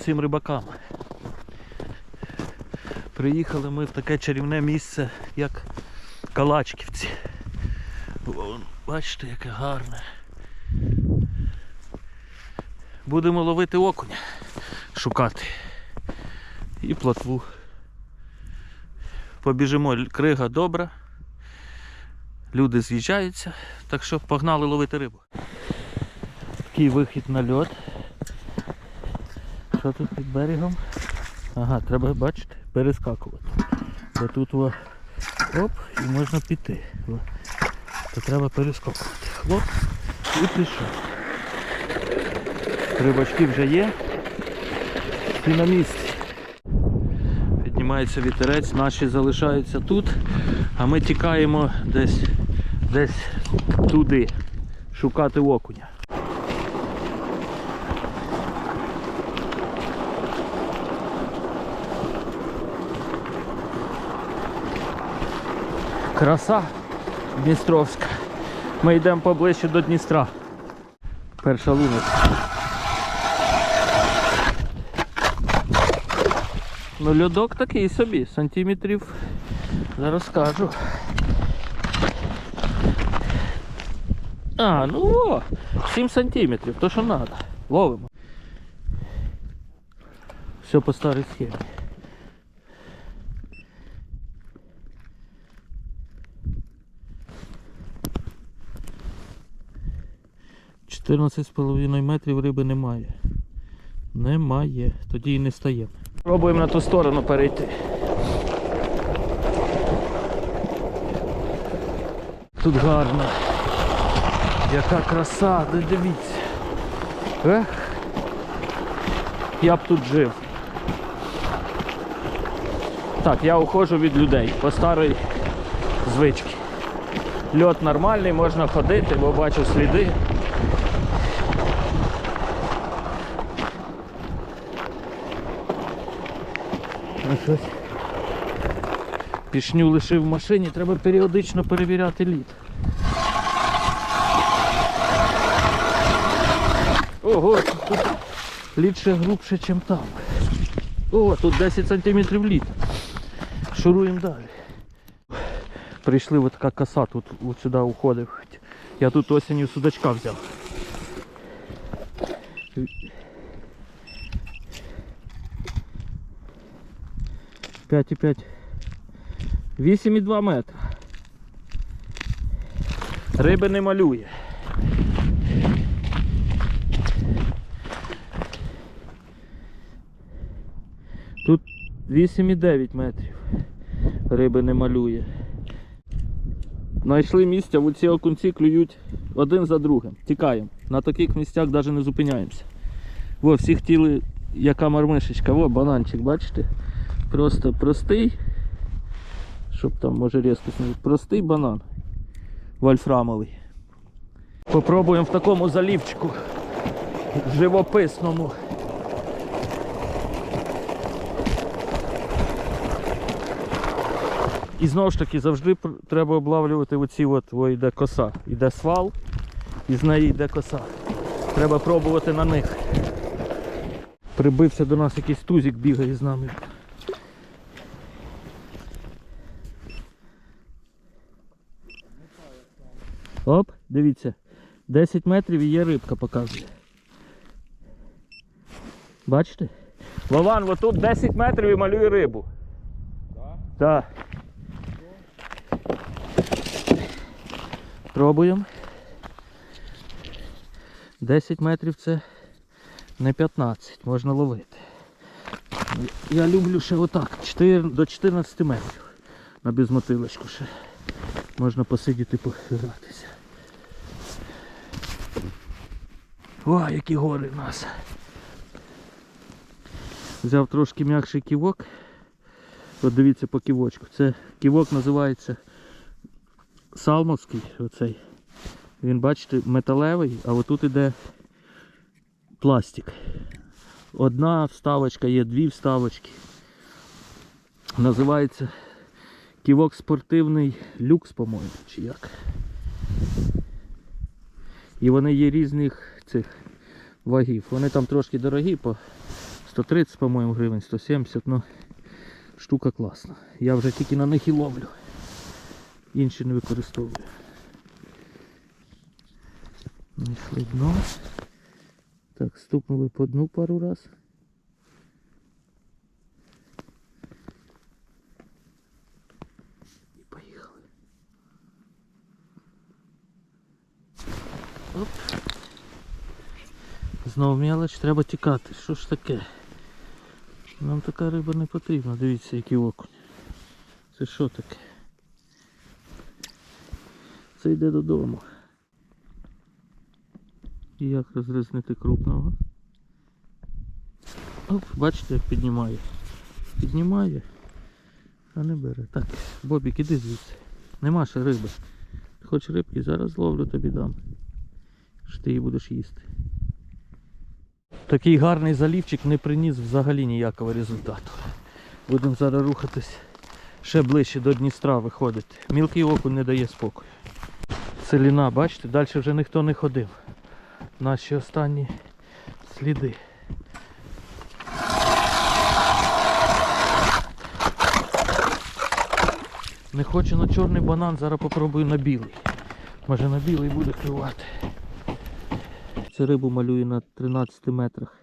Всім рибакам. Приїхали ми в таке чарівне місце, як Калачківці. Вон, Бачите, яке гарне. Будемо ловити окуня, шукати. І плотву. Побіжимо, крига добра. Люди з'їжджаються, так що погнали ловити рибу. Такий вихід на льот. Що тут під берегом? Ага, треба бачити, перескакувати. Бо тут о, оп, і можна піти. То треба перескакувати. Хлоп і пішов. Рибачки вже є. І на місці. Піднімається вітерець, наші залишаються тут, а ми тікаємо десь, десь туди, шукати окуня. Краса Дністровська. Ми йдемо поближче до Дністра. Перша луночка. Ну, льодок такий собі, сантиметрів. Зараз скажу. А, ну о, 7 сантиметрів, то що треба. Ловимо. Все по старій схемі. Чотирнадцять з половиною метрів риби немає. Немає. Тоді і не стаємо. Пробуємо на ту сторону перейти. Тут гарно. Яка краса, дивіться. Ех. Я б тут жив. Так, я уходжу від людей по старій звичці. Льот нормальний, можна ходити, бо бачу сліди. Щось. Пішню лишив в машині, треба періодично перевіряти лід. Ого, тут лід ще грубше, ніж там. О, тут 10 см лід. Шуруємо далі. Прийшли от така коса тут от сюди уходив. Я тут осінню судачка взяв. П'ять і п'ять. Вісім і два метри. Риби не малює. Тут 8,9 метрів. Риби не малює. Знайшли місця, в ці окунці клюють один за другим. Тікаємо. На таких місцях навіть не зупиняємося. Во, всі хотіли, яка мармишечка, во, бананчик, бачите? Просто простий. Щоб там може різко снити. Простий банан. Вольфрамовий. Попробуємо в такому залівчику живописному. І знову ж таки завжди треба облавлювати оці от, о, йде коса. Йде свал, і з неї йде коса. Треба пробувати на них. Прибився до нас якийсь тузик бігає з нами. Оп, дивіться. 10 метрів і є рибка показує. Бачите? Вован, отут 10 метрів і малює рибу. Так. Пробуємо. 10 метрів це не 15, можна ловити. Я люблю ще отак, 4, до 14 метрів на безмотилочку ще. Можна посидіти погратися. О, які гори в нас. Взяв трошки м'якший ківок. От дивіться по ківочку. Це ківок називається салмовський. Оцей. Він, бачите, металевий, а отут іде пластик. Одна вставочка, є дві вставочки. Називається ківок спортивний люкс, по-моєму, чи як. І вони є різних цих вагів. Вони там трошки дорогі по 130, по-моєму, гривень, 170, ну штука класна. Я вже тільки на них і ловлю. Інші не використовую. Знайшли дно. Так, стукнули по дну пару раз. Знову мелоч, треба тікати. Що ж таке? Нам така риба не потрібна. Дивіться, який окунь. Це що таке? Це йде додому. І як розрізнити крупного? Оп, бачите, як піднімає. Піднімає, а не бере. Так, Бобік, іди звідси. Нема ще риби. Хоч рибки, зараз ловлю тобі дам. Що ти її будеш їсти. Такий гарний залівчик не приніс взагалі ніякого результату. Будемо зараз рухатись ще ближче до Дністра виходити. Мілкий окунь не дає спокою. Селіна, бачите, далі вже ніхто не ходив. Наші останні сліди. Не хочу на чорний банан, зараз попробую на білий. Може на білий буде клювати. Цю рибу малюю на 13 метрах.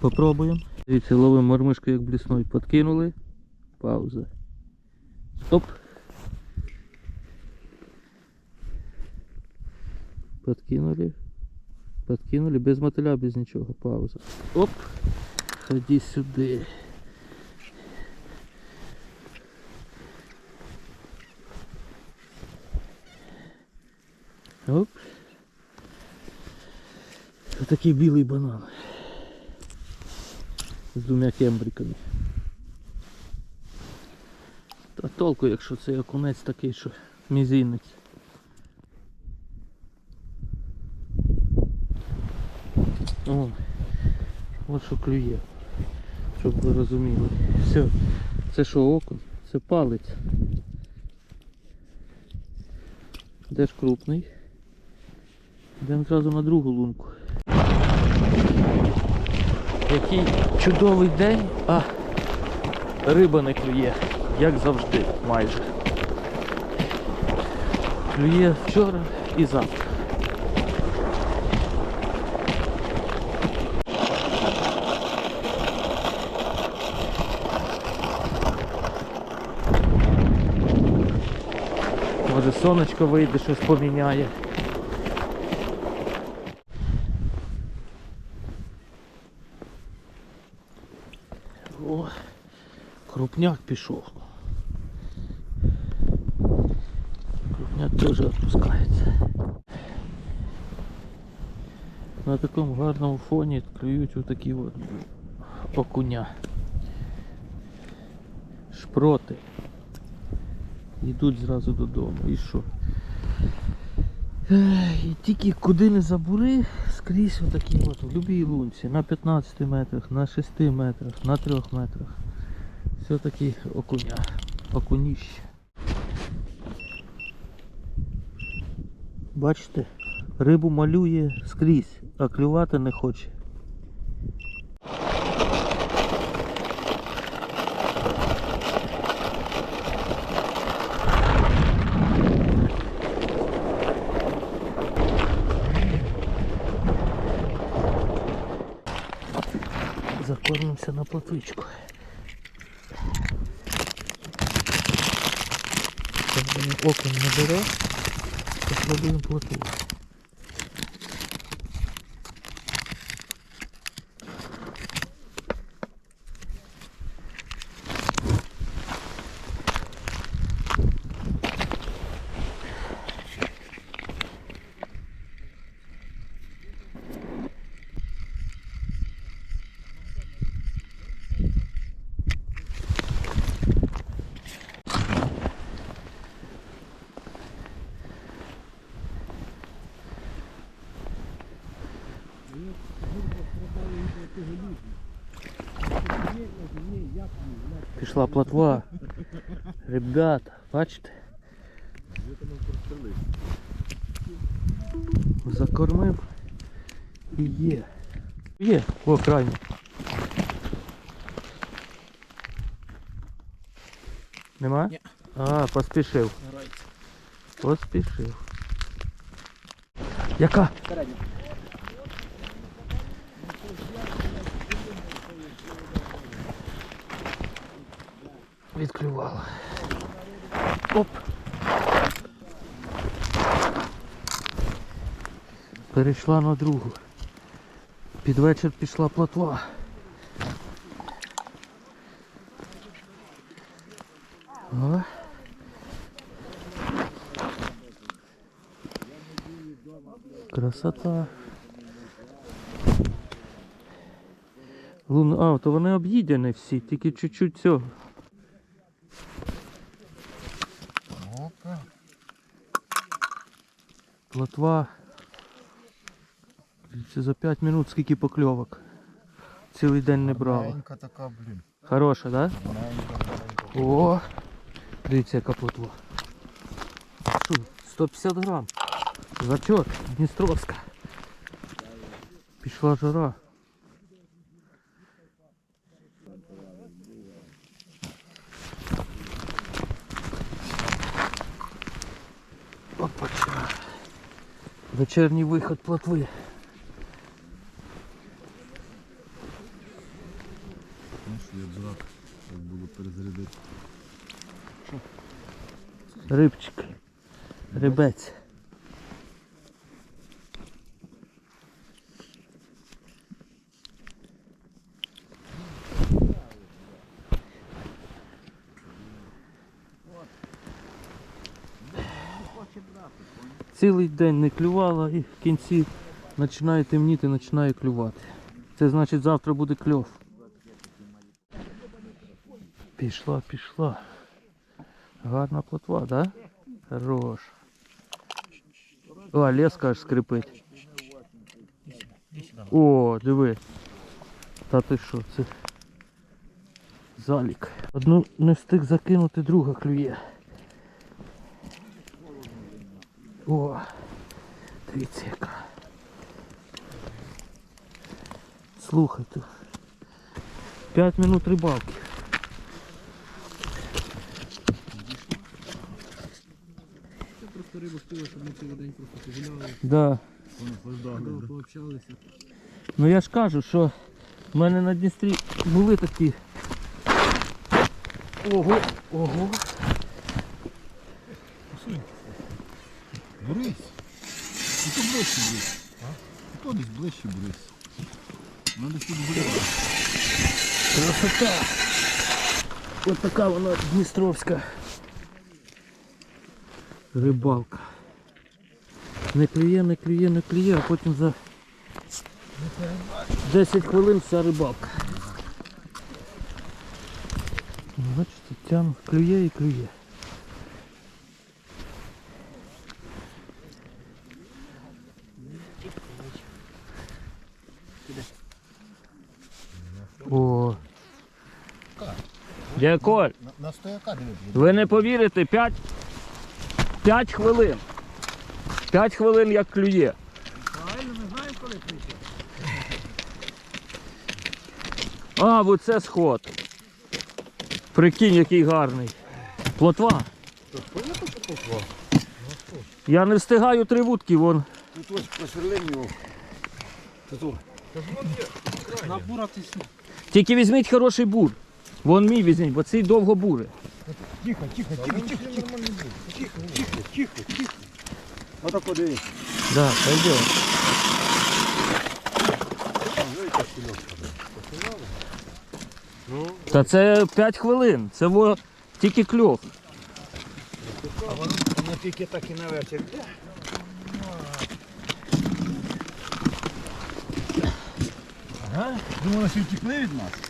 Попробуємо. Дивіться, ловимо мормишку як блісною. Подкинули. Пауза. Стоп. Подкинули. Подкинули. Без мотиля, без нічого. Пауза. Оп. Ходи сюди. Оп. Отакий білий банан. З двома кембриками. Та толку, якщо це окунець такий, що мізинець. О, от що клює. Щоб ви розуміли. Все. Це що окунь? Це палець. Де ж крупний? Йдемо одразу на другу лунку. Який чудовий день, а риба не клює, як завжди, майже. Клює вчора і завтра. Може сонечко вийде, щось поміняє. О, крупняк пішов. Крупняк теж відпускається. На такому гарному фоні клюють отакі от окуня. Шпроти. Йдуть зразу додому. І що? І тільки куди не забури, скрізь отакі от, в будь-якій лунці, на 15 метрах, на 6 метрах, на 3 метрах. Все таки окуня. Окуніще. Бачите, рибу малює скрізь, а клювати не хоче. Закормимося на плотвичку. Окон не бере, то спробуємо плотву. Пішла плотва. Ребята, бачите? Закормив і Є. Є, о, крайній. Нема? Ні. А, поспішив. Поспішив. Яка? Середня. Відклювала. Оп. Перейшла на другу. Під вечір пішла плотва. О. Красота. Лун... А, то вони об'їдені всі, тільки чуть-чуть цього. Плотва. Це за 5 минут скільки покльовок. Цілий день не брала. Така, блін. Хороша, да? Маленька, маленька. О! Дивіться, яка плотва. Що, 150 грам. Зачет, Дністровська. Пішла жара. Вечірній виход плотви. Знаєш, я дурак. Треба було перезарядити. Рибчик. Рибець. Цілий день не клювала і в кінці починає темніти, починає клювати. Це значить завтра буде кльов. Пішла, пішла. Гарна плотва, да? Хорош. О, леска аж скрипить. О, диви. Та ти що, це залік. Одну не встиг закинути, друга клює. О, дивіться яка. Слухайте. 5 минут рибалки. Це просто риба спіла, щоб ми цілий день просто погуляли, Да. погуляли, пообщалися. Ну я ж кажу, що в мене на Дністрі були такі. Ого, ого. Брись. І то ближче брись. І то десь ближче брись. Надо сюди гуляти. Красота. Ось така вона Дністровська рибалка. Не клює, не клює, не клює, а потім за 10 хвилин вся рибалка. Ну, Бачите, тям клює і клює. О. Дяколь, На, на стояка дивись. ви не повірите, 5, 5 хвилин. 5 хвилин як клює. Правильно, ми знаємо, коли прийти. А, оце сход. Прикинь, який гарний. Плотва. Я не встигаю три вудки, вон. Тут ось просверлив його. Набуратися. Тільки візьміть хороший бур. Вон мій візьміть, бо цей довго бури. Тихо, тихо, тихо, тихо, тихо. Тихо, тихо, тихо, тихо. Отак подивись. Да, пойдем. Та це 5 хвилин. Це во тільки кльов. А воно, тільки так і на вечір. Ага. Думали, що втекли від нас?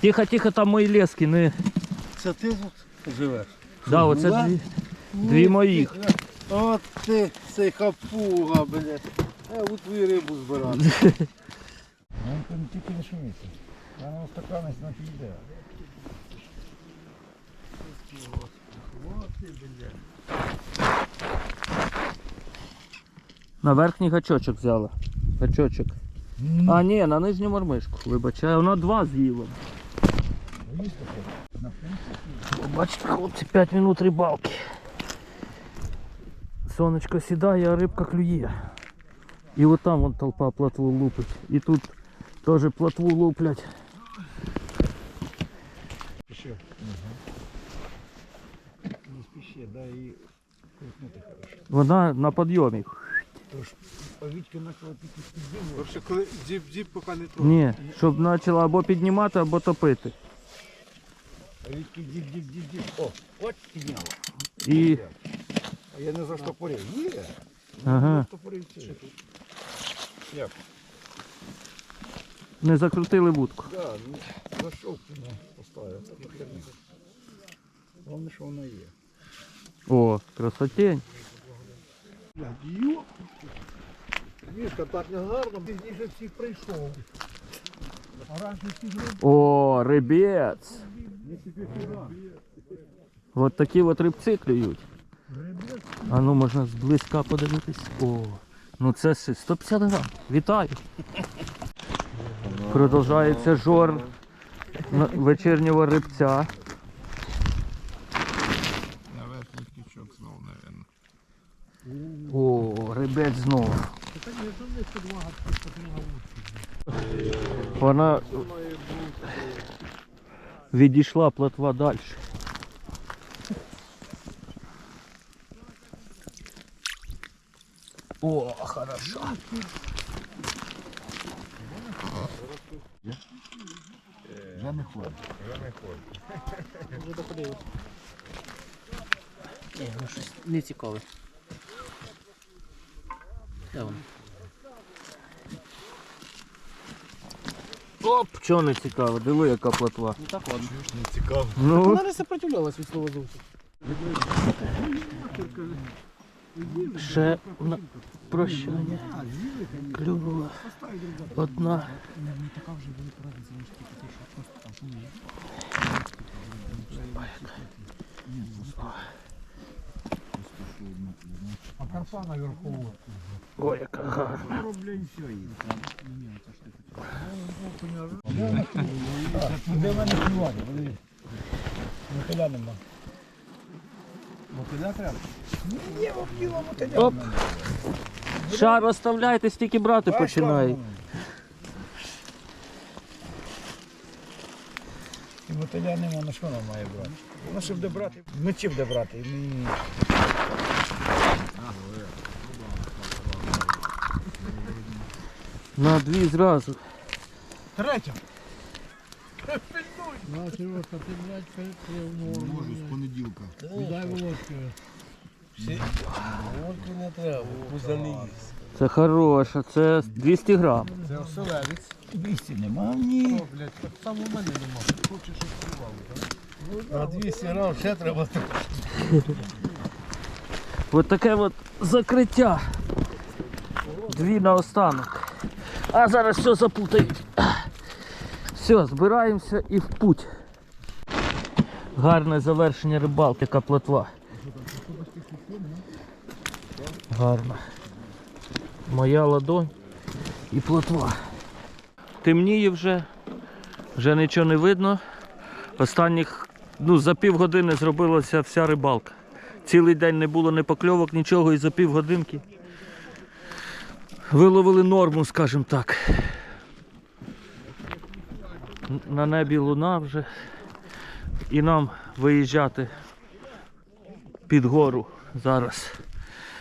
Тихо, тихо, там мої лески. Не... Це ти тут живеш? Да, оце дві, дві моїх. От ти, цей хапуга, блядь. Я буду твою рибу збирати. Ну, там тільки не шуміться. Я на стаканець на піде. На верхній гачочок взяла. Гачочок. А, ні, на нижню мормишку, вибачаю. Вона два з'їла. О, Бачите, хлопці, 5 минут рибалки. Сонечко сідає, а рибка клює. І от там вон толпа плотву лупить. І тут теж плотву луплять. Ще. Не спіши, дай її крутнути хорошо. Вона на підйомі. Тож почала тільки підіймати. Вообще, коли дзіп-дзіп поки не трогає. Ні, щоб почала або піднімати, або топити. Повітки діп, діп, діп, діп. О, от підняла. І. А я не заштопорив. Є. Ага. Заштопорив це. Як? Не закрутили вудку. Да, ну, зайшов на поставив. Головне, що воно є. О, красотень. Йо! Мішка так не гарно, пізніше всіх прийшов. А раніше всіх не О, рибець. От такі от рибці клюють. А ну можна зблизька подивитись. О, ну це ще 150 грам. Вітаю. Продовжається жор на- вечірнього рибця. На верхній крючок знову, мабуть. О, рибець знову. Вона відійшла плотва далі. О, хорошо. Вже не ходить. Вже доходило. Ні, ну щось не цікаве. Де воно? Оп, чого не цікаво, диви, яка плотва. Ну так ладно. Не цікаво. Ну, Вона не сопротивлялась від слова зовсім. ще на прощання клюнула одна. А карпа наверху. Ой, яка гарна. Роблять все їм. Де мене клювати? Подивись. Мотиля нема. Мотиля треба? Ні, вовкіла мотиля. Оп. Шар розставляйте, стільки брати починає. І мотиля нема, на що вона має брати? Вона ще буде брати. Вночі буде брати. На дві зразу. Третя. На, Сережка, ти, блядь, перекрив норму. Можу з понеділка. Дай володьку. Водку не треба, заліз. Це хороша, це 200 грам. Це оселедець. 200 нема, ні. О, блядь, так само в мене нема. Хочеш, щоб співали, так? А 200 грам ще треба. Ось таке от закриття. Дві на останок. А зараз все заплутають. Все, збираємося і в путь. Гарне завершення рибалки, яка плотва. Гарно. Моя ладонь і плотва. Темніє вже, вже нічого не видно. Останніх, ну, за півгодини зробилася вся рибалка. Цілий день не було ні покльовок, нічого, і за півгодинки виловили норму, скажімо так. На небі луна вже. І нам виїжджати під гору зараз.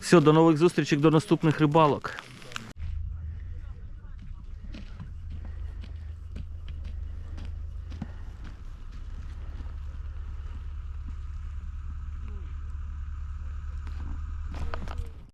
Все, до нових зустрічей, до наступних рибалок.